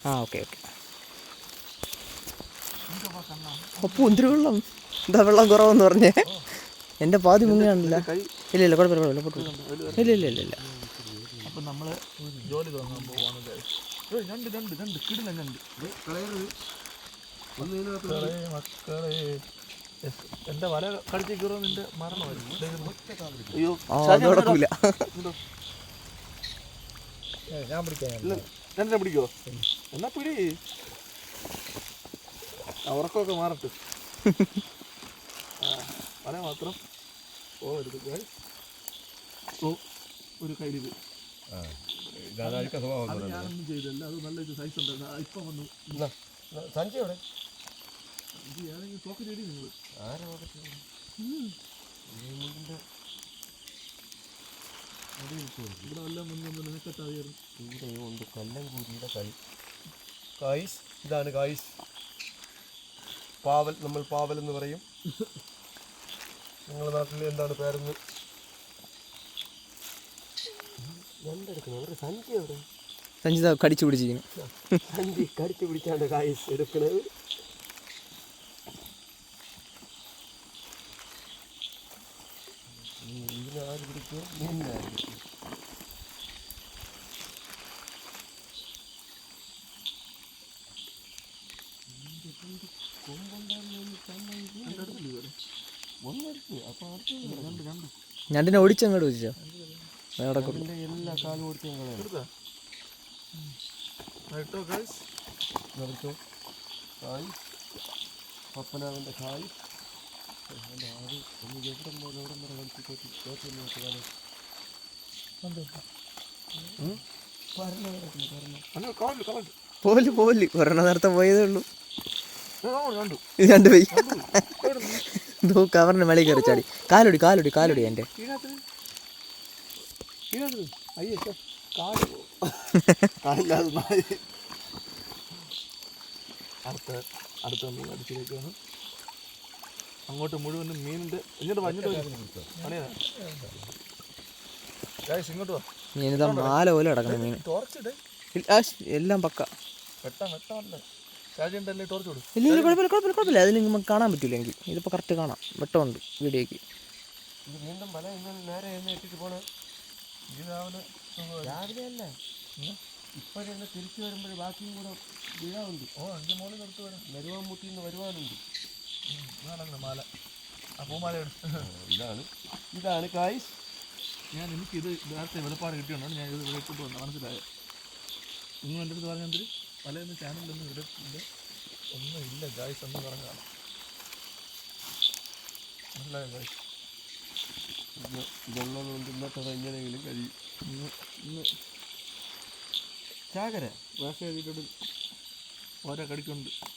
ആ okay okay. അപ്പൊ എന്തൊരു വെള്ളം എന്താ വെള്ളം കുറവെന്ന് പറഞ്ഞേ? എന്റെ പാതി മുങ്ങിയാണല്ല ഇല്ല ഇല്ല കുഴപ്പമില്ല കുഴപ്പമില്ല ഇല്ല ഇല്ല ഇല്ല ഇല്ല അപ്പം നമ്മൾ ജോലി തുടങ്ങാൻ പോവാണ് രണ്ട് രണ്ട് രണ്ട് കിടില രണ്ട്. മക്കളെ മക്കളെ. എസ്, എന്റെ വല കടിച്ച് കയറും നിന്റെ മരണമായിരുന്നു അയ്യോ നടക്കൂല. ഞാൻ പിടിക്കാൻ പിടിക്കോ. എന്നാ പിടി. അവർക്കൊക്കെ ഉറക്കമൊക്കെ മാറട്ടെ. വല മാത്രം പോകരുത്. ഓ ഒരു കയ്യിൽ അത് ഞാനൊന്നും ചെയ്തില്ല. അത് നല്ല സൈസ് ഇപ്പം വന്നു. സഞ്ചി എവിടെ? ഇത് ഏതെങ്കിലും പോക്കറ്റ് ഇടി നിങ്ങൾ ഇവിടെ വല്ല മുന്നേ നിനക്കെത്താതെയായിരുന്നു ഇവിടെ ഉണ്ട് കല്ലൻകൂരിയുടെ കളി കായ്സ് ഇതാണ് കായ്സ് പാവൽ നമ്മൾ പാവൽ എന്ന് പറയും. നിങ്ങളുടെ നാട്ടിൽ എന്താണ് പേരെന്ന്? സഞ്ജിത സഞ്ചിത കടിച്ചു പിടിച്ചിരിക്കുന്നു. സഞ്ചി കടിച്ചു പിടിച്ചാണ് കായ്സ് എടുക്കണത് ഇതിന് ആര് പിടിക്കും മീനിനെ ആര് പിടിക്കും ഒന്നെടുത്ത് അപ്പൊ അടുത്ത് രണ്ട് രണ്ട് ഞണ്ടിനെ ഓടിച്ചങ്ങോട്ട് വെച്ചോ. അതിന്റെ എല്ലാ കാലും ഗൈസ് നിർത്തും കായ് പപ്പനാവിന്റെ ആട് ഒന്ന് എവിടം എവിടം വരെ കയറ്റി കയറ്റി പോൽ പോൽ. ഒരെണ്ണം നേരത്തെ പോയതേ ഉള്ളൂ. കണ്ടു. ഇത് രണ്ട് പോയി. കവറിന് മേളിൽ കയറി ചാടി. കാലൊടി കാലൊടി കാലൊടി എന്റെ. അടുത്ത അടുത്ത മീൻ അടിച്ചിരിക്കുകയാണ് അങ്ങോട്ട് മുഴുവൻ മീനിന്റെ ഇങ്ങോട്ട് വന്നിട്ട് ഇങ്ങോട്ട് വാ. ഞാനിതാ മാല പോലെ കിടക്കണം മീൻ. എല്ലാം പക്ക. വെട്ടാം വെട്ടാമല്ല ഇല്ല ഇല്ല കുഴപ്പമില്ല കുഴപ്പമില്ല കുഴപ്പമില്ല. അതിൽ നമുക്ക് കാണാൻ പറ്റില്ല എനിക്ക് ഇതിപ്പോൾ കറക്റ്റ് കാണാം. വെട്ടമുണ്ട് വീഡിയോയ്ക്ക്. ഇത് വീണ്ടും പല നേരെ പോണേ രാവിലെ രാവിലെ അല്ല ഇപ്പോഴെന്നെ തിരിച്ചു വരുമ്പോൾ ബാക്കിയും കൂടെ വീഴാറുണ്ട് ഓ അഞ്ച് മോളിൽ നിർത്ത് വരാം വരുവാൻ മുട്ടിന്ന് വരുവാനുണ്ട്. നാളെ മാല. ആ പൂമാല ഇതാണ്. ഇതാണ് കായ്സ് ഞാൻ എനിക്കിത് നേരത്തെ വെളുപ്പാട് കിട്ടിയോണ്ടാണ് ഞാൻ ഇത് ഇവിടെ ഇട്ടിട്ട് വന്നത്. മനസ്സിലായത് നിങ്ങൾ എന്റെ അടുത്ത് പറഞ്ഞെങ്കിൽ പലയൊന്നും ചാനലൊന്നും ഇടത്തില്ല. ഒന്നും ഇല്ല ഗായ്സ് എന്ന് പറഞ്ഞാണ് മനസ്സിലായോ ഗായ്സ് ഇതുള്ളത് കൊണ്ട് എങ്ങനെയെങ്കിലും കഴിയും. ചാകര. വാഷ് ചെയ്തിട്ടുണ്ട് ഓരോ കടിക്കുണ്ട് ഒന്ന്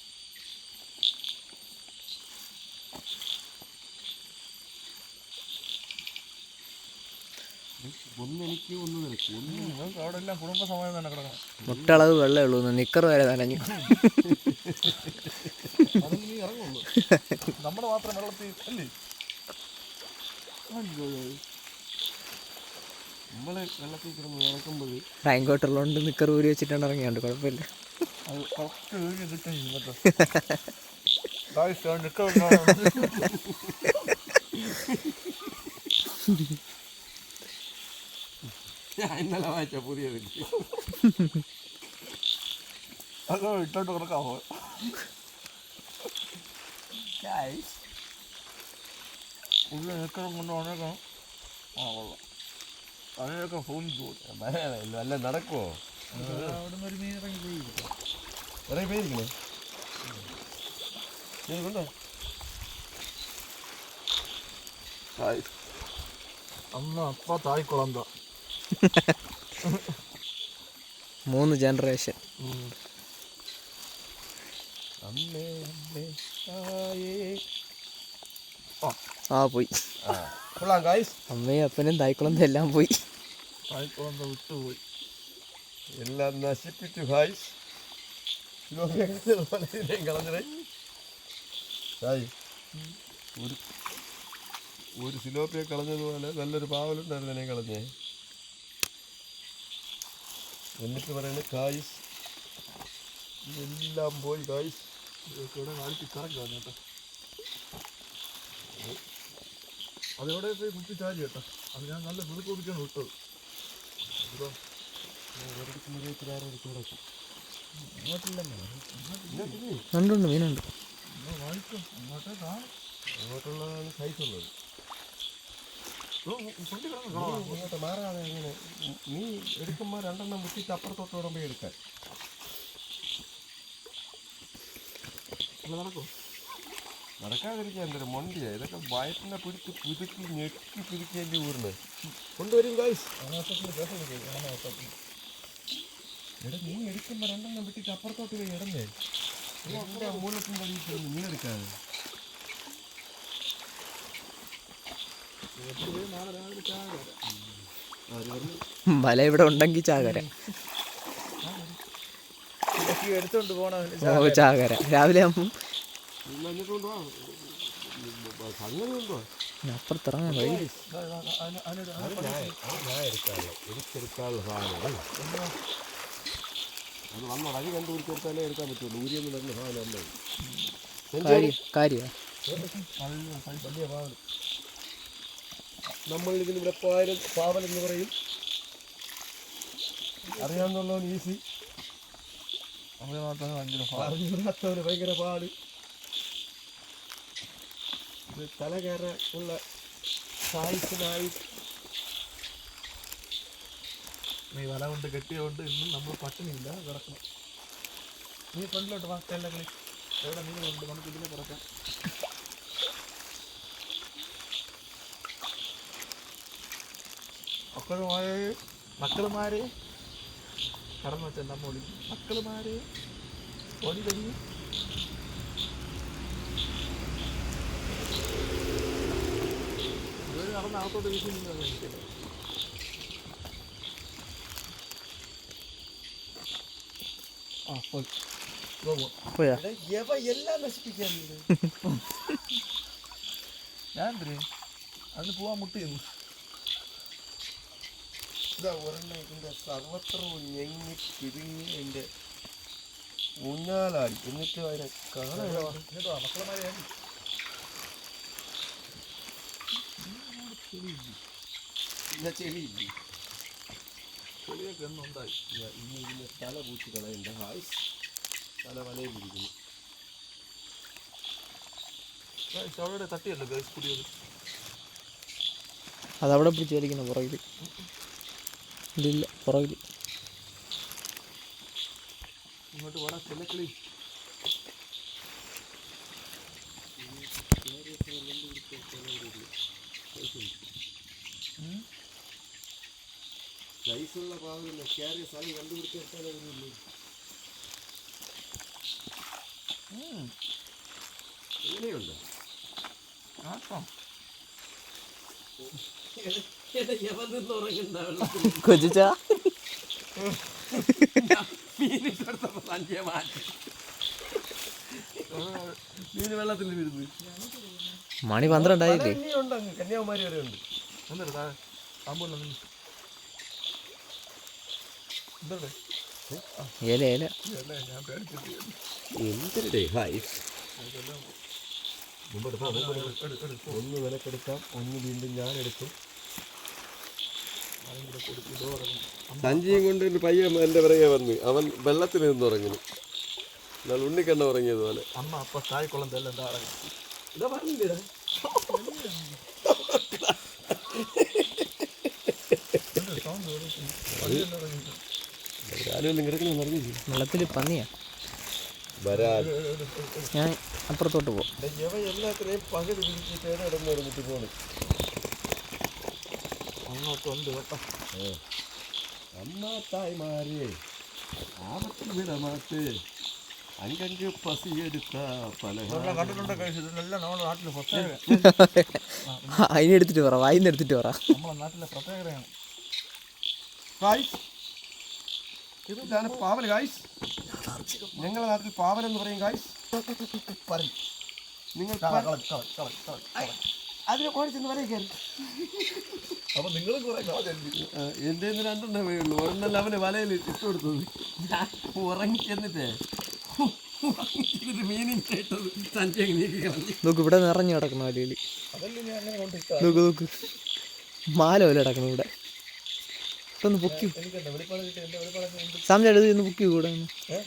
എനിക്ക് ഒന്ന് നിനക്ക് ഒന്ന് നിങ്ങൾക്ക് അവിടെ എല്ലാം കുടുംബ സമയം തന്നെ കിടക്കണം മുട്ടളവ് വെള്ളേ ഉള്ളൂ നിക്കർ വരെ നനഞ്ഞു. നമ്മൾ മാത്രം വെള്ളത്തിൽ അല്ലേ? നമ്മൾ വെള്ളത്തിൽ കിടന്ന് നടക്കുമ്പോൾ റൈൻകോട്ടുള്ളതുകൊണ്ട് നിക്കർ ഊരി വെച്ചിട്ടാണ് ഇറങ്ങിയാണ്ട് കുഴപ്പമില്ല. അത് കറക്റ്റ് വീഡിയോ കിട്ടും ഇന്നത്തെ ഗായ്സ് നിൽക്ക ഞാൻ ഇന്നലെ വായിച്ച പുതിയത്. അത് ഇട്ടോട്ട് കിടക്കാമോ പുതിയ നിൽക്കണം കൊണ്ട് ഉണക്കണം ആ കൊള്ളാം. അതിനൊക്കെ ഫോൺ നടക്കുമോ അവിടെ നിന്ന് ഒരു മീൻ ഇറങ്ങി പോയി ഇറങ്ങി പോയിരിക്കണേ കൊണ്ടോ? അന്ന് അപ്പ തായ്ക്കുളന്ത. മൂന്ന് ജനറേഷൻ. ആ പോയി. അമ്മയും അപ്പനും തായ്ക്കുളം എല്ലാം പോയി. തായ്ക്കുളന്ത വിട്ടുപോയി. എല്ലാം നശിപ്പിച്ചു ഹായ്സ് ഹായ് ഒരു ഒരു സിലോപ്പിയെ കളഞ്ഞതുപോലെ നല്ലൊരു പാവലുണ്ടായിരുന്നു എന്നെ കളഞ്ഞേ. എന്നിട്ട് പറയുന്നത് കായ്സ് എല്ലാം പോയി കായസ് ഇതൊക്കെ ഇവിടെ കാണിച്ച് കറക്കി വന്നു കേട്ടോ. അതോടെ പോയി കുത്തി ചാരി കേട്ടോ. അത് ഞാൻ നല്ല വെളുപ്പ് കുടിക്കാണ് വിട്ടത് ഇപ്പം ഉണ്ടുണ്ട് മീനുണ്ട്. അങ്ങോട്ടുള്ളതാണ് സൈസ് ഉള്ളത് ഓ, ഫ്രണ്ടിൽ കിടന്ന് കാണാം. ഇങ്ങോട്ട് മാറാതെ എങ്ങനെ നീ എടുക്കുമ്പോൾ രണ്ടെണ്ണം മുട്ടിച്ച് അപ്പുറത്തോട്ട് വിടുമ്പോൾ എടുക്കാൻ. നടക്കും? നടക്കാതിരിക്കാൻ എന്തൊരു മൊണ്ടിയാ? ഇതൊക്കെ വയറ്റിനെ പിടിച്ച് പുതുക്കി ഞെക്കി പിരിക്കേണ്ടി ഊർന്ന് കൊണ്ടുവരും ഗൈസ് എടാ നീ എടുക്കുമ്പോൾ രണ്ടെണ്ണം വിട്ടിട്ട് അപ്പുറത്തോട്ട് പോയി ഇടന്നേ. മൂലത്തിന്റെ അടിയിൽ നീ എടുക്കാതെ നാളെ രാവിലെ ചായ വരാം ആര് പറഞ്ഞു വല ഇവിടെ ഉണ്ടെങ്കിൽ ചാകര. ചാകര. രാവിലെ ആകുമ്പം നിങ്ങൾ എന്നിട്ട് കൊണ്ടുവാ സംഗതി കൊണ്ടുവാ അപ്പുറത്തിറങ്ങാൻ വഴി വരുന്ന കാര്യം നമ്മൾ ഇതിന് ഇവിടെ പോയാലും പാവൽ എന്ന് പറയും. അറിയാവുന്നുള്ളവൻ ഈസി. മാത്രമേ ഭയങ്കര പാട്. ഇത് തല കയറ ഉള്ള സായിസിനായി നീ വല കൊണ്ട് കെട്ടിയതുകൊണ്ട് ഇന്നും നമ്മൾ പട്ടിണിയില്ല. കിടക്കണം നീ ഫ്രണ്ടിലോട്ട് വാ കളി എവിടെ മീനുണ്ട് നമുക്ക് ഇതിനെ കിടക്കാം മക്കളുമാരെ മക്കളുമാരെ കടന്നു വെച്ച നമ്മ വിളിക്കും മക്കളുമാരെ ഓടി വരി ഇതൊരു നടന്ന് അകത്തോട്ട് വീട്ടിൽ നിന്നത് എനിക്കല്ലേ ആ പോയി. എല്ലാം ഞാൻ അന്ന് പോവാൻ മുട്ടിയിരുന്നു ഇതാ ഒരെണ്ണം ഇതിന്റെ സർവത്രവും ഞെങ്ങി പിരിഞ്ഞ് എന്റെ ഊഞ്ഞാലാടി എന്നിട്ട് അതിനെ കാണാൻ കേട്ടോ മക്കളമാരെ പിന്നെ ചെളിയില്ലേ. ചെളിയൊക്കെ എന്നുണ്ടായി ഞാൻ ഇനി ഇതിന്റെ തല പൂച്ച് കളയണ്ട ഹായ്സ് തല വലയിലിരിക്കുന്നു അവിടെ തട്ടിയല്ലോ ഗൈസ് കുടിയത് അതവിടെ പിടിച്ച് വലിക്കണം പുറകിൽ ഇതില്ല പുറകിൽ. ഇങ്ങോട്ട് വേണം ചെല്ലക്കിളി സൈസുള്ള പാവലില്ല കയറിയ സ്ഥലം കണ്ടുപിടിച്ചെടുത്താലേ വരുള്ളൂ. എങ്ങനെയുണ്ട്? ആക്കാം കൊച്ചിച്ചാ മണി പന്ത്രണ്ടായില്ലേ? കന്യാകുമാരി വരെ ഉണ്ട് ഏല ഏല ഒന്ന് വിലക്കെടുക്കാം ഒന്ന് വീണ്ടും ഞാൻ എടുക്കും ആരെങ്കിലും കൊടുക്കും ഇതോ ഇറങ്ങും സഞ്ചിയും കൊണ്ട് ഒരു പയ്യൻ എന്റെ പിറകെ വന്ന് അവൻ വെള്ളത്തിൽ നിന്ന് ഉറങ്ങുന്നു. എന്നാൽ ഉണ്ണിക്കണ്ണ ഉറങ്ങിയതുപോലെ അമ്മ അപ്പൊ കായ്ക്കൊള്ളം തെല്ലാം താഴെ ഇതാ പറഞ്ഞില്ലേ? വെള്ളത്തിൽ പന്നിയാ. വരാൻ. ഞാൻ അപ്പുറത്തോട്ട് പോകും ഇവ എല്ലാത്തിനെയും പകുതി അങ്ങോട്ട് ഉണ്ട് കേട്ടോ. അമ്മ തായ്മാരെ ആപത്തിൽ വിടമാട്ട് അങ്കങ്ക് പസിയെടുത്ത പല കണ്ടിട്ടുണ്ട് ഇതെല്ലാം നമ്മുടെ നാട്ടിലെ പ്രത്യേകത. അതിനെടുത്തിട്ട് പറ വായിന്ന് എടുത്തിട്ട് പറ. നമ്മുടെ നാട്ടിലെ പ്രത്യേകതയാണ്. ഗായ്സ് ഇതാണ് പാവൽ ഗായ്സ് ഞങ്ങളുടെ നാട്ടിൽ പാവൽ എന്ന് പറയും ഗായ്സ് പറഞ്ഞു നിങ്ങൾ അതിനെ വരെ അപ്പൊ നിങ്ങൾ രണ്ടെണ്ണമേ ഉള്ളൂ. ഒരെണ്ണല്ല അവന് വലയിൽ ഇട്ട് കൊടുത്തത്. ഉറങ്ങി ചെന്നിട്ടേ. അങ്ങ് നീക്കി നോക്ക് ഇവിടെ നിറഞ്ഞു കിടക്കണം വലയിൽ ഞാൻ നോക്ക് നോക്ക്. മാല പോലെ കിടക്കണം ഇവിടെ. പൊക്കി അടുത്ത് ഒന്ന് പൊക്കി കൂടെ ഒന്ന്. ഏഹ്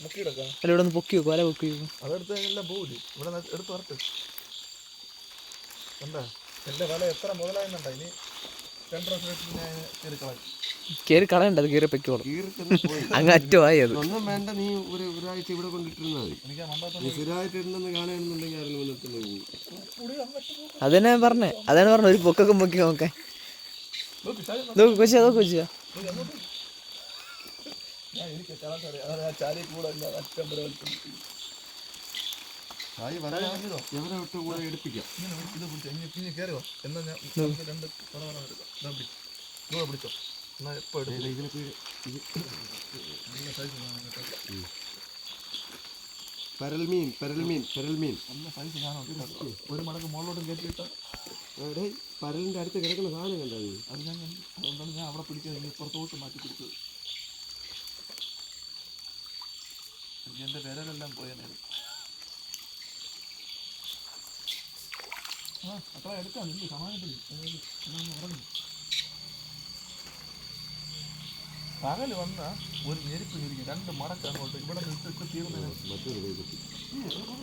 അല്ല ഇവിടെ ഒന്ന് പൊക്കി വെക്കും വല പൊക്കി വെക്കും. അതെടുത്ത് എല്ലാം പോകില്ലേ ഇവിടെ എടുത്ത് വരട്ടെ. എന്താ എന്റെ വില എത്ര മുതലായിരുന്നുണ്ടോ ഇനി രണ്ട് പ്രാവശ്യം ഞാൻ കയറി കളയും. കയറി കളയണ്ട അത് കയറി പൊക്കോളും കീറിട്ടൊന്ന് പോയി. അങ്ങ് അറ്റമായി അത്. ഒന്നും വേണ്ട നീ ഒരു ഒരാഴ്ച ഇവിടെ കൊണ്ടിട്ടിരുന്നാൽ മതി. എനിക്ക് ആ മണ്ടാത്ത നീ സ്ഥിരമായിട്ട് ഇടണമെന്ന് കാണുകയാണെന്നുണ്ടെങ്കിൽ ആരെങ്കിലും വന്നിട്ടുണ്ട് പുളി അങ്ങ് അതന്നെ പറഞ്ഞേ? അതാണ് പറഞ്ഞ? ഒരു പൊക്കൊക്കെ പൊക്കി നോക്കാൻ. നോക്ക് നോക്ക്. കൊച്ചിയാ നോക്ക് കൊച്ചിയാ ചാരി കൂടെ അറ്റം വരെ വലിച്ചു ആയി വരാൻ എവരെ വിട്ട് കൂടെ എടുപ്പിക്കാം. ഇങ്ങനെ പിടി- ഇത് പിടിച്ചോ ഇനി ഇനി കയറി വാ എന്നാ ഞാൻ നമുക്ക് രണ്ട് എടുക്കാം. ഇതാ ഇതൂടെ പിടിച്ചോ. എപ്പോൾ നല്ല സൈസ് സാധനം കേട്ടോ. പരൽമീൻ പരൽമീൻ പരൽമീൻ. നല്ല സൈസ് സാധനം ഒരു മടക്ക് മുകളിലോട്ട് കയറ്റിയിട്ടാ അവിടെ പരലിന്റെ അടുത്ത് കിടക്കുന്ന സാധനം കണ്ടത് അത് ഞാൻ കണ്ടു. അതുകൊണ്ടാണ് ഞാൻ അവിടെ പിടിച്ചത്. ഇനി പുറത്തോട്ട് മാറ്റി പിടിച്ചത്. എനിക്ക് എന്റെ വിരലെല്ലാം അത്ര എടുക്കാം ഇല്ല? സമാനത്തിൽ ഉറങ്ങി പകൽ വന്ന ഒരു ഞെരുപ്പ് ഞെരിക്കും രണ്ട് മടക്ക് അങ്ങോട്ട് ഇവിടെ നിന്ന് ഇട്ട്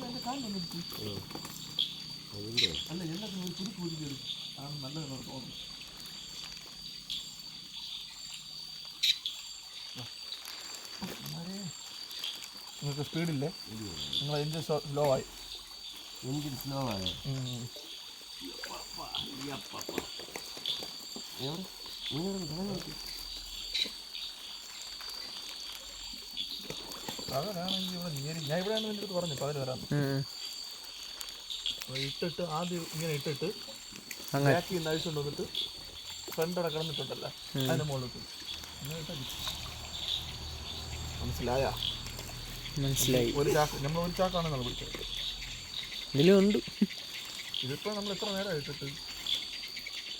എന്റെ കാലിൽ അല്ല എല്ലാത്തിനും ഒരു കുരുക്ക് കുരുക്ക് വരും ആണ് നല്ലതെന്ന് തോന്നുന്നു നിങ്ങൾക്ക് സ്പീഡില്ലേ നിങ്ങൾ എഞ്ചിൻ സ്ലോ ആയി. എഞ്ചിൻ സ്ലോ ആയ? പകലാണെങ്കിൽ ഇവിടെ നേരി ഞാൻ ഇവിടെയാണ് നിന്റെ അടുത്ത് പറഞ്ഞു പകൽ വരാൻ. ഇട്ടിട്ട് ആദ്യം ഇങ്ങനെ ഇട്ടിട്ട് വന്നിട്ട് ഫ്രണ്ട് അവിടെ കിടന്നിട്ടുണ്ടല്ലോ. അതിന്റെ മുകളിലിട്ട് അങ്ങനെ ഇട്ടാൽ മതി. മനസ്സിലായ? മനസ്സിലായി. ഒരു ചാക്ക് നമ്മൾ ഒരു ചാക്കാണ് നമ്മൾ പിടിച്ചത്. ഇതിലും ഉണ്ട്. ഇതിപ്പോൾ നമ്മൾ എത്ര നേരം ഇട്ടിട്ട്?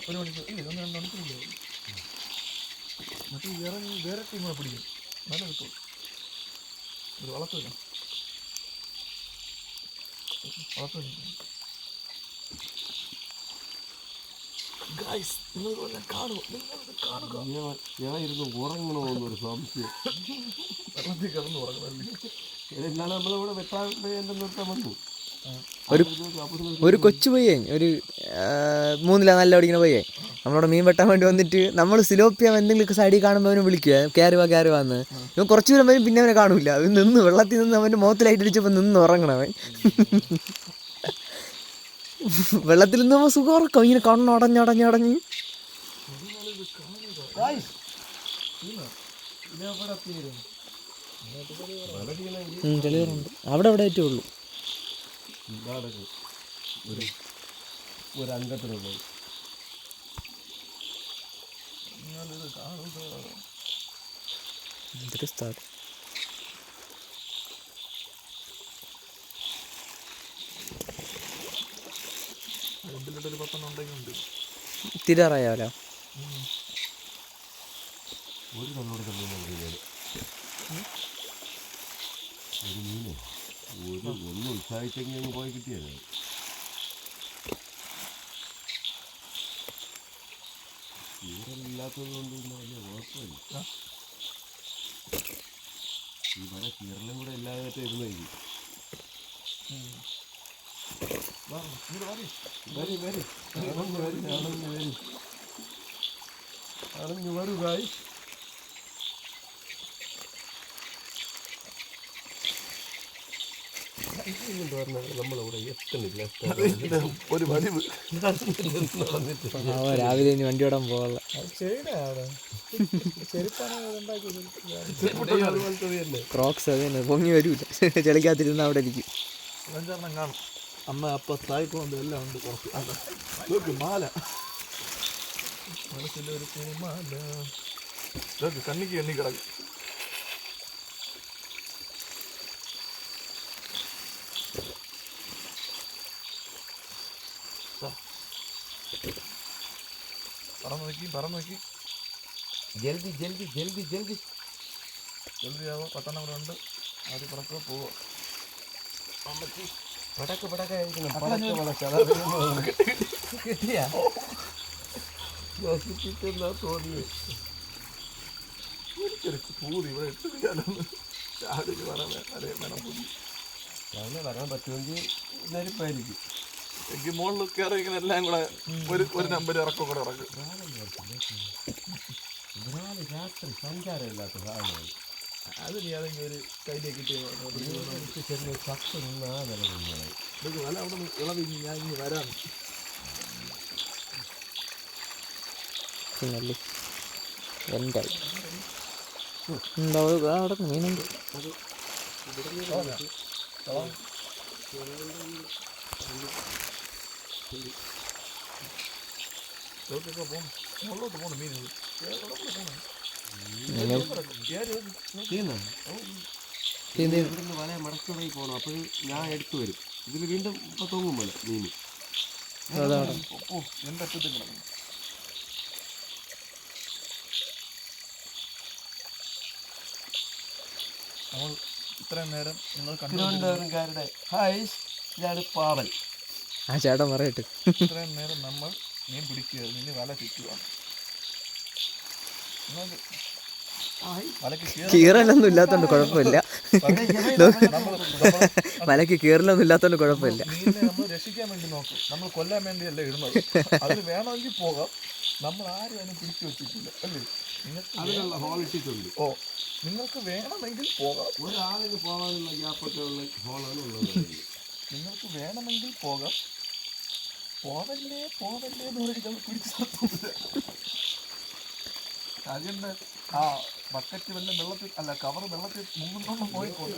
ഒരു മണിക്കൂർ. ഇല്ല ഒന്ന് രണ്ട് മണിക്കൂറില്ലേ മറ്റേ വേറെ വേറെ ടീം പിടിക്കും. നല്ല കിട്ടും. ഒരു വളർത്തില്ല വളർത്തില്ല ഗായ്സ് നിങ്ങൾ കാണുമോ നിങ്ങളിത് കാണുക. ഞാൻ ഞാൻ ഇരുന്ന് ഉറങ്ങണമെന്നൊരു സംശയം. വെള്ളത്തിൽ കിടന്ന് എന്നാണ് നമ്മളിവിടെ വെട്ടാൻ എന്റെ നിർത്താൻ വന്നു ഒരു ഒരു കൊച്ചു പയ്യൻ ഒരു മൂന്നില നല്ല പഠിക്കുന്ന പയ്യൻ. നമ്മളോട് മീൻ വെട്ടാൻ വേണ്ടി വന്നിട്ട് നമ്മൾ സിലോപ്പിയ എന്തെങ്കിലും സൈഡിൽ കാണുമ്പോൾ അവനെ വിളിക്കുക കയറുവാ വാ എന്ന്. ഇവൻ കുറച്ച് ദൂരം വരും പിന്നെ അവനെ കാണൂല. അവൻ നിന്ന് വെള്ളത്തിൽ നിന്ന് അവന്റെ മുഖത്തിലായിട്ട് അടിച്ചപ്പോൾ നിന്ന് ഉറങ്ങണം അവൻ. വെള്ളത്തിൽ നിന്ന് നമ്മൾ സുഖം ഉറക്കം. ഇങ്ങനെ കണ്ണടഞ്ഞടഞ്ഞടഞ്ഞ് ചെളിയറുണ്ട് അവിടെ അവിടെ ആയിട്ടേ ഉള്ളൂ. ഇതാടക്ക് ഒരു ഒരു അംഗത്തിനുള്ളത് ഞാനിത് കാണുക സ്ഥലം? ഒരു തിരാറായാലോ? കണ്ണോട് കണ്ണു ഒരു ഒന്ന് ഉത്സാഹിച്ചെങ്കിൽ അങ്ങ് പോയി കിട്ടിയത്. കീറലില്ലാത്തത് കൊണ്ട് വലിയ കുഴപ്പമില്ല. ഈ വര കീറലും കൂടെ ഇല്ലാതെ ഇരുന്നെങ്കിൽ വരി വരി. അളഞ്ഞു വരി അളഞ്ഞു വരി. അളഞ്ഞു വരൂ കായ് പറഞ്ഞാൽ നമ്മളവിടെ എത്തണില്ല ഒരു ആ രാവിലെ ഇനി വണ്ടി ഓടാൻ പോകാനുള്ള. ക്രോക്സ് അത് തന്നെ. പൊങ്ങി വരൂല. ചെളിക്കാത്തിരുന്ന അവിടെ ഇരിക്കും. അഞ്ചെണ്ണം കാണും. അമ്മ അപ്പ തായ്ക്കൊണ്ട് എല്ലാം ഉണ്ട് കുറച്ച്. നോക്ക് മാല. മനസ്സിലൊരു പൂമാല കണ്ണിക്ക് എണ്ണി കിടക്കും. പറന്ന് നോക്കി പറന്ന് നോക്കി. ജൽദി ജൽദി ജൽദി ജൽദി. ജൽദിയാവോ പത്തെണ്ണം കൂടെ ഉണ്ട്. ആദ്യം പുറത്ത് പോവോ. പടക്ക് പടക്കായിരിക്കണം പടക്ക് പടക്ക് അതാണ് കിട്ടിയാ? നശിപ്പിക്കുന്ന തോന്നിയത് എനിക്കൊരു പൂതി ഇവിടെ ചെയ്യാനൊന്ന് രാവിലെ വരാൻ വേണം പൂതി. വരാൻ പറ്റുമെങ്കിൽ നെരുപ്പായിരിക്കും. എനിക്ക് മുകളിൽ കയറി ഇങ്ങനെ എല്ലാം കൂടെ ഒരു ഒരു നമ്പർ ഇറക്കം കൂടെ ഇറക്കും. രാത്രി സഞ്ചാരമില്ലാത്ത സാധനമാണ് അതിന് ഏതെങ്കിലും ഒരു കയ്യിലേക്ക് കിട്ടിയ ചെറിയ ചത്ത് നിന്ന് ആ നില നിന്നായി വല അവിടെ നിന്ന് ഇളവി ഞാൻ ഇനി വരാം എന്തായി എന്താ അവിടെ മീനുണ്ട് ഇതൊക്കെ പോകും മുകളിലോട്ട് പോകണം. ചെയ്യുന്നു ഇത് ഇവിടുന്ന് വല മടക്കി പോകണം അപ്പോൾ ഞാൻ എടുത്തു വരും ഇതിൽ വീണ്ടും ഇപ്പം തോങ്ങും പോലെ മീൻ നമ്മൾ ഇത്രയും നേരം നിങ്ങൾ കണ്ടു തിരുവനന്തപുരംകാരുടെ ഹായ് ഇതാണ് പാവൽ ആ ചേട്ടൻ പറയട്ടെ. ഇത്രയും നേരം നമ്മൾ മീൻ പിടിക്കുകയായിരുന്നു ഇനി വല കീറ- കീറലൊന്നും ഇല്ലാത്തോണ്ട് കുഴപ്പമില്ല. മലക്ക് കീറലൊന്നും ഇല്ലാത്തോണ്ട് കുഴപ്പമില്ല. നമ്മൾ രക്ഷിക്കാൻ വേണ്ടി നോക്കും. നമ്മൾ കൊല്ലാൻ വേണ്ടിയല്ല ഇടുന്നത്. അത് വേണമെങ്കിൽ പോകാം. നമ്മൾ ആരും അതിനെ പിടിച്ചു വെച്ചിട്ടില്ല. അല്ലേ? നിങ്ങൾക്ക് അതിനുള്ള ഹോൾ ഇട്ടിട്ടുണ്ട്. ഓ നിങ്ങൾക്ക് വേണമെങ്കിൽ പോകാം. ഒരാളിന് പോകാനുള്ള ഗ്യാപ്പൊക്കെ ഉള്ള ഹോളാണ് ഉള്ളത്. നിങ്ങൾക്ക് വേണമെങ്കിൽ പോകാം. പോവല്ലേ പോവല്ലേ അതിന്റെ ആ ബക്കറ്റ് വല്ല വെള്ളത്തിൽ അല്ല കവർ വെള്ളത്തിൽ മുങ്ങുന്നോണ്ട് പോയി കൊണ്ട്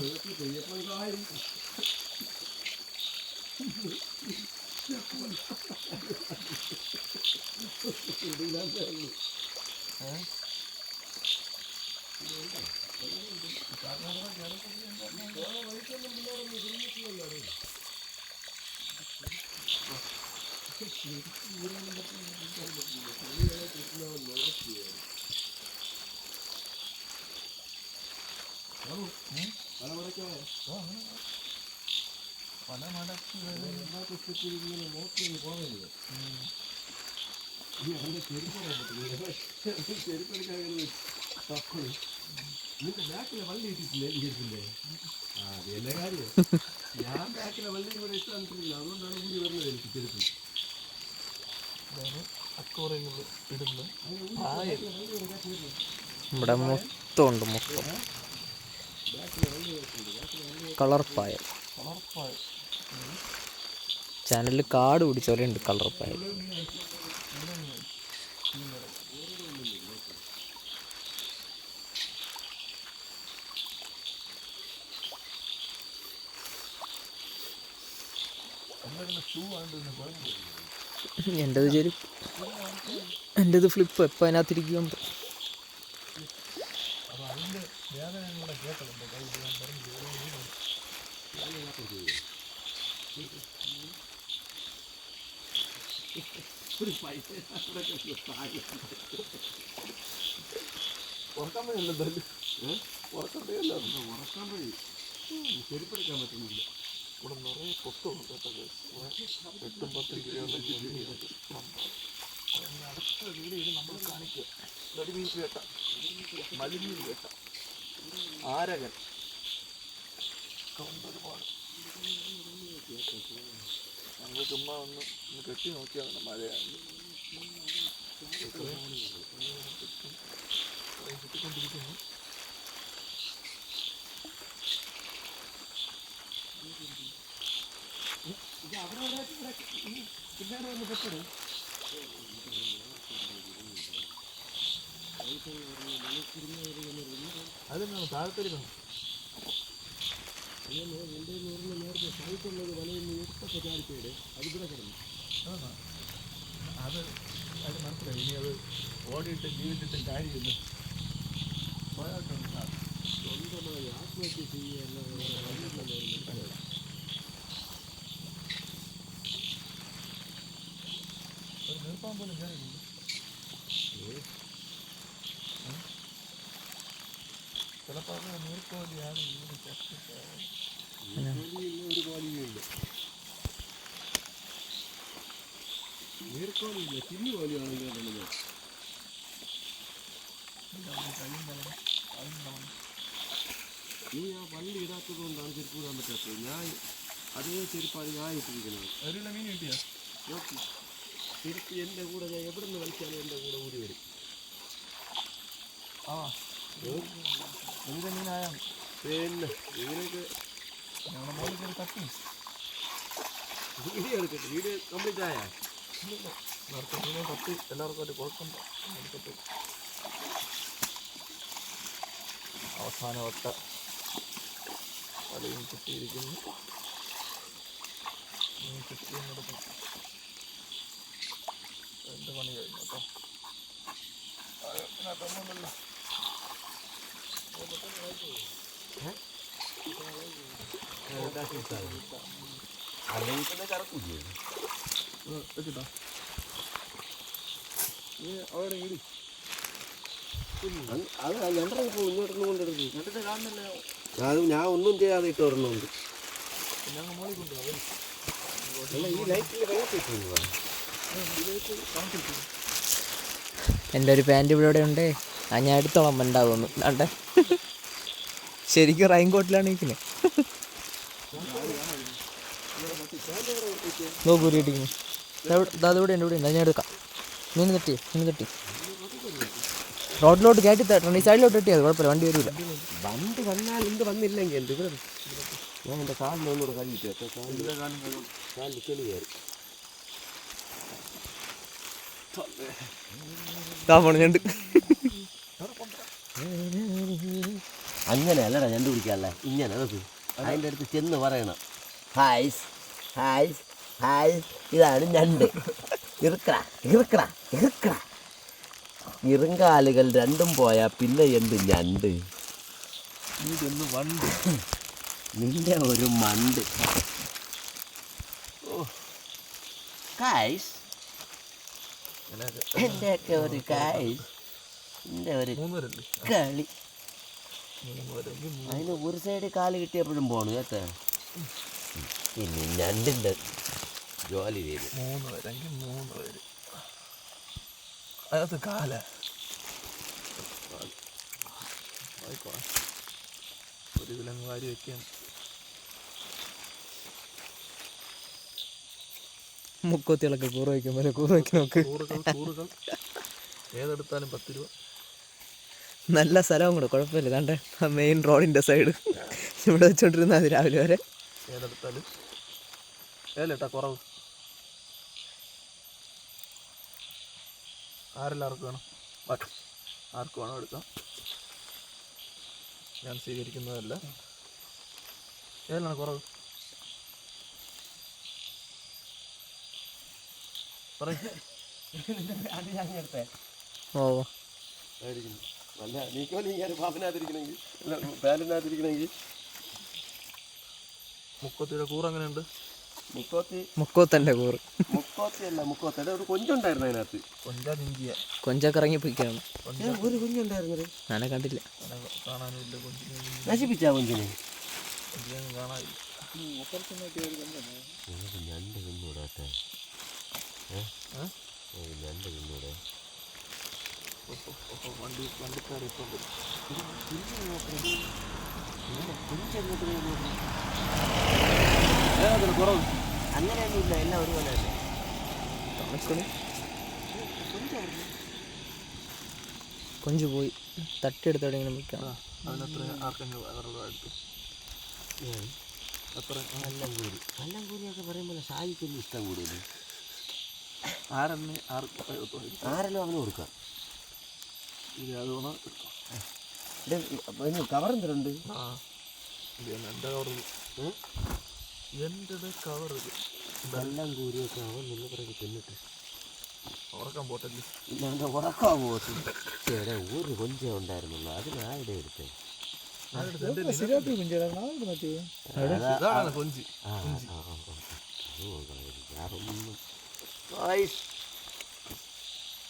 പല മടക്കി നിന്റെ ബാക്കിലെ വള്ളി ഇട്ടിട്ടില്ലേ ഇരിക്കില്ലേ ആ അതല്ലേ കാര്യം. ഞാൻ ബാക്കിലെ വള്ളിയും കൂടെ തന്നിട്ടില്ല അതുകൊണ്ടാണ് കൂടി വരുന്നത് എനിക്ക് ചെരുപ്പ് ഇടുന്നത് ഇവിടെ മൊത്തം. ഉണ്ട് മൊത്തം കളർപ്പായ വളർപ്പായ ചാനലിൽ കാട് പിടിച്ച പോലെ ഉണ്ട് ഷൂ ആണ്ട് പറഞ്ഞു കുഴപ്പമില്ല. എന്റെത് ചെരുപ്പ് എന്റെത് ഫ്ലിപ്പ് എപ്പോൾ അതിനകത്തിരിക്കും ഉറക്കാൻ പോയി ഉറക്കാൻ പോയി ഉറക്കാൻ വഴി ചെരുപ്പെടുക്കാൻ പറ്റുന്നില്ല. ഇവിടെ നിറയെ കൊത്തുണ്ട് കേട്ടോ. എട്ടും പത്തും കിലോയുടെ അടുത്ത വീഡിയോയിൽ നമ്മൾ കാണിക്കുക നടുമീൻ വേട്ട മലിമീൻ വേട്ട ആരകൻ ഒരുപാട് ഞങ്ങൾ ചുമ്മാ ഒന്ന് ഒന്ന് കെട്ടി നോക്കിയാണ് മഴയാണ് ചുറ്റിക്കൊണ്ടിരിക്കുന്നു അതെന്നാണ് താഴത്തെടുക്കണം അത് അത് മനസ്സിലായി ഇനി അത് ഓടിയിട്ട് ജീവിച്ചിട്ട് കാര്യമില്ല പോയാട്ടുണ്ട് സ്വന്തമായി ആത്മഹത്യ ചെയ്യുക ഒരു പോകാൻ പോലും കയറിയില്ല ചിലപ്പോൾ അത് നൂറുകോലിയാണ് ഇങ്ങനെ ഒരു കോലിയുമില്ല നീർക്കോലിയില്ല തിരി കോലിയാണെങ്കിൽ നീ ആ പള്ളി ഇടാത്തത് കൊണ്ടാണ് ചെരുപ്പ് ഇടാൻ പറ്റാത്തത് ഞാൻ അതേ ചെരുപ്പാണ് ഞാൻ ഇട്ടിരിക്കുന്നത് മീൻ കിട്ടിയാ നോക്കി ചെരുപ്പ് എന്റെ കൂടെ ഞാൻ എവിടെ നിന്ന് കളിച്ചാലും എന്റെ കൂടെ കൂടി വരും. ആ. പിന്നെ ഇതിനൊക്കെ ഞങ്ങളുടെ മോളിൽ കയറി തട്ടി വീഡിയോ എടുക്കട്ടെ വീഡിയോ കംപ്ലീറ്റ് ആയാ? നേരത്തെ മീനെ തട്ടി എല്ലാവർക്കും ഒരു കുഴപ്പമുണ്ട് എടുക്കട്ടെ അവസാന വട്ട വലയും കിട്ടിയിരിക്കുന്നു. മീൻ കൊടുക്കും മണി കഴിഞ്ഞു അത് ഞണ്ടറങ്ങി പോകും ഇങ്ങോട്ടൊന്നും കൊണ്ടെടുക്കും കാണുന്നില്ല അത് ഞാൻ ഒന്നും ചെയ്യാതെ ഇട്ട് വരണമുണ്ട് ഈ ലൈറ്റിൽ വെള്ളത്തിൽ എന്റെ ഒരു പാന്റ് ഇവിടെ ഉണ്ട്. ആ ഞാൻ എടുത്തോളാം ഉണ്ടാവുമെന്ന്. അണ്ടേ ശരിക്കും റൈൻകോട്ടിലാണ് ഇരിക്കുന്നത് നോക്കൂ ഇട്ടിരിക്കുന്നു അതിവിടെ ഉണ്ട് ഇവിടെ ഉണ്ട്. ഞാൻ എടുക്കാം. മീൻ തട്ടി മീൻ തട്ടി. റോഡിലോട്ട് കയറ്റി തട്ടണം ഈ സൈഡിലോട്ട് കിട്ടിയത് കുഴപ്പമില്ല വണ്ടി വരില്ല വണ്ടി വന്നാൽ എന്ത് വന്നില്ലെങ്കിൽ എന്ത് ഞാൻ എന്റെ കാലിന് ഒന്നുകൂടെ കഴുകിട്ട് കേട്ടോ കാലിൽ കാലിൽ ചെളി കയറി താമണഞ്ഞുണ്ട് അങ്ങനെ അല്ലടാ ഞണ്ട് പിടിക്കാല്ലേ ഇങ്ങനെ നോക്ക്. അതിന്റെ അടുത്ത് ചെന്ന് പറയണം. ഹായ്സ് ഹായ്സ് ഹായ്സ്. ഇതാണ് ഞണ്ട്. ഇറുക്കടാ ഇറുക്കടാ ഇറുക്കടാ. ഇറുങ്കാലുകൾ രണ്ടും പോയാൽ പിന്നെ എന്ത് ഞണ്ട്? ഇതൊന്ന് വണ്ട്. നിന്റെ ഒരു മണ്ട്. ഓ. കായ്സ് എന്റെയൊക്കെ ഒരു കായ് എന്റെ ഒരു കളി. അതിന് ഒരു സൈഡ് കാൽ കിട്ടിയപ്പോഴും പോണു കേട്ടോ പിന്നെ ഞണ്ടിന്റെ ജോലി ചെയ്തു മൂന്ന് പേരെങ്കിൽ മൂന്ന് പേര്. അതിനകത്ത് കാല. ഒരു കിലോ വാരി വെക്കാൻ മുക്കോത്തികളൊക്കെ കൂറ് വയ്ക്കും. പോലെ കൂറ് വയ്ക്കും നോക്ക് ഏതെടുത്താലും പത്ത് രൂപ. നല്ല സ്ഥലവും കൂടെ കുഴപ്പമില്ല. കണ്ടേ ആ മെയിൻ റോഡിന്റെ സൈഡ് ഇവിടെ വെച്ചോണ്ടിരുന്ന അത് രാവിലെ വരെ. ഏതെടുത്താലും. ഏലേട്ടാ കുറവ്. ആരെല്ലാവർക്കും വേണം? ആർക്ക് വേണം എടുക്കാം. ഞാൻ സ്വീകരിക്കുന്നതല്ല. ഏതിലാണ് കുറവ്? ഓ നല്ല നീക്കോ പാലിനകത്തിരിക്കണമെങ്കിൽ മുക്കത്തിയുടെ കൂറ് എങ്ങനെയുണ്ട്? മുക്കോത്തി കൂറ്. മുക്കോത്തി അല്ല മുക്കോത്തയുടെ ഒരു കൊഞ്ചുണ്ടായിരുന്നു അതിനകത്ത്. കൊഞ്ചാ നിഞ്ചിയ കൊഞ്ചൊക്കെ ഇറങ്ങി പോയിക്കാണ് ഒരു കുഞ്ഞുണ്ടായിരുന്നത് ഞാനെ കണ്ടില്ല. കാണാനില്ല കൊഞ്ചിനെ നശിപ്പിച്ചാ കൊഞ്ചിനെ? കൊഞ്ചിനെ കാണാനില്ല. ഓഹോ, വണ്ടി വണ്ടിക്കാരെ കുറവ് അങ്ങനെയൊന്നുമില്ല എല്ലാം ഒരുപോലെ തണുക്കണു കൊഞ്ച് പോയി. തട്ടിയെടുത്ത് എവിടെയെങ്കിലും വെക്കാം ആ അതിനത്ര ആർക്കെങ്കിലും അവരുടെ അടുത്ത് അത്ര കല്ലംകൂരി കല്ലംകൂരിയൊക്കെ പറയുമ്പോൾ സായിക്കൊന്നും ഇഷ്ടം കൂടുതൽ ആരെന്നെ ആരെല്ലാം അവന് കൊടുക്കാം ഇത് അതുകൊണ്ട് കവർ എന്തിനുണ്ട്? എന്റെ കവർ എന്റെ കവർ ഇത്. കല്ലംകൂരിയൊക്കെ അവൻ നിന്ന് പിറകെ തിന്നിട്ട്. ഉറക്കാൻ പോട്ടല്ലേ? ഞങ്ങൾ ഉറക്കാൻ പോകത്തു ചേടെ ഒരു കൊഞ്ച ഉണ്ടായിരുന്നുള്ളൂ. അതിന് ആരുടെ എടുത്തേ. ഇതാണ് കൊഞ്ചി. ആ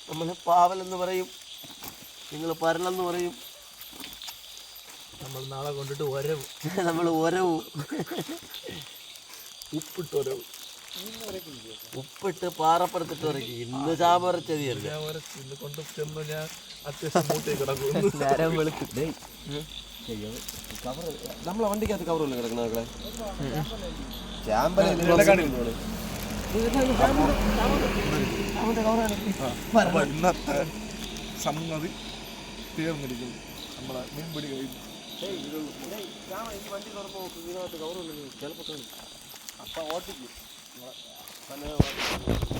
നമ്മൾ പാവലെന്ന് പറയും. നിങ്ങൾ പരലെന്ന് പറയും. നമ്മൾ നാളെ കൊണ്ടിട്ട് ഒരവ് നമ്മൾ ഒരവും. ഉപ്പിട്ട് ഒരവ്. ഉപ്പിട്ട് പാറപ്പെടുത്തിട്ട് ഉറക്കി ഇന്ന് ചാമറച്ചതിയല്ലേ കൊണ്ട് ചെന്ന് ഞാൻ അത്യാവശ്യം കിടക്കും നേരം വെളുക്കും കവർ നമ്മളെ വണ്ടിക്കകത്ത് കവറല്ലേ കിടക്കണ മക്കളെ. അപ്പൊ ഇന്നത്തെ സംഗതി തീർന്നിരിക്കുന്നു. നമ്മളെ മീൻപിടി കഴിഞ്ഞു. ചിലപ്പോൾ അപ്പം ഓട്ടിക്കും.